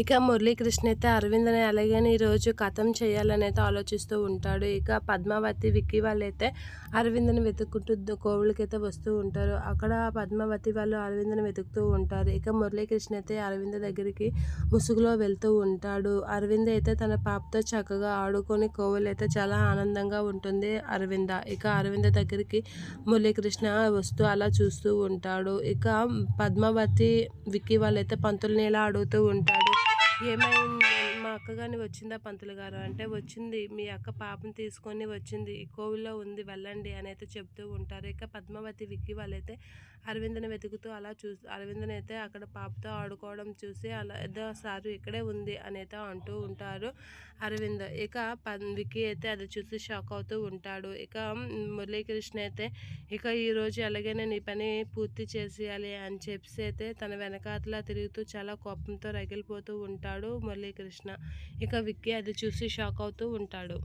ఇక మురళీకృష్ణ అయితే అరవింద్ని అలాగని ఈరోజు కథం చేయాలని అయితే ఆలోచిస్తూ ఉంటాడు. ఇక పద్మావతి విక్కీ వాళ్ళైతే అరవింద్ని వెతుక్కుంటూ కోవులకైతే వస్తూ ఉంటారు. అక్కడ పద్మావతి వాళ్ళు అరవింద్ని వెతుకుతూ ఉంటారు. ఇక మురళీకృష్ణ అయితే అరవింద్ దగ్గరికి ముసుగులో వెళ్తూ ఉంటాడు. అరవింద్ అయితే తన పాపతో చక్కగా ఆడుకొని కోవలు అయితే చాలా ఆనందంగా ఉంటుంది అరవింద. ఇక అరవింద దగ్గరికి మురళీకృష్ణ వస్తూ అలా చూస్తూ ఉంటాడు. ఇక పద్మావతి విక్కీ వాళ్ళైతే పంతుల్ని ఇలా అడుగుతూ ఉంటాడు Yeah, man. మా అక్క కానీ వచ్చిందా పంతులు గారు? అంటే వచ్చింది. మీ అక్క పాపను తీసుకొని వచ్చింది. కోవిల్లో ఉంది వెళ్ళండి అని అయితే చెప్తూ ఉంటారు. ఇక పద్మావతి విక్కి వాళ్ళైతే అరవిందని వెతుకుతూ అలా చూ అరవిందని అయితే అక్కడ పాపతో ఆడుకోవడం చూసి అలా ఏదో సారు ఇక్కడే ఉంది అని అయితే అంటూ ఉంటారు అరవింద్. ఇక విక్కీ అయితే అది చూసి షాక్ అవుతూ ఉంటాడు. ఇక మురళీకృష్ణ అయితే ఇక ఈరోజు ఎలాగైనా నీ పని పూర్తి చేసేయాలి అని చెప్పి అయితే తన వెనకాతలా తిరుగుతూ చాలా కోపంతో రగిలిపోతూ ఉంటాడు మురళీకృష్ణ. ఇక విక్కీ అది చూసి షాక్ అవుతూ ఉంటాడు.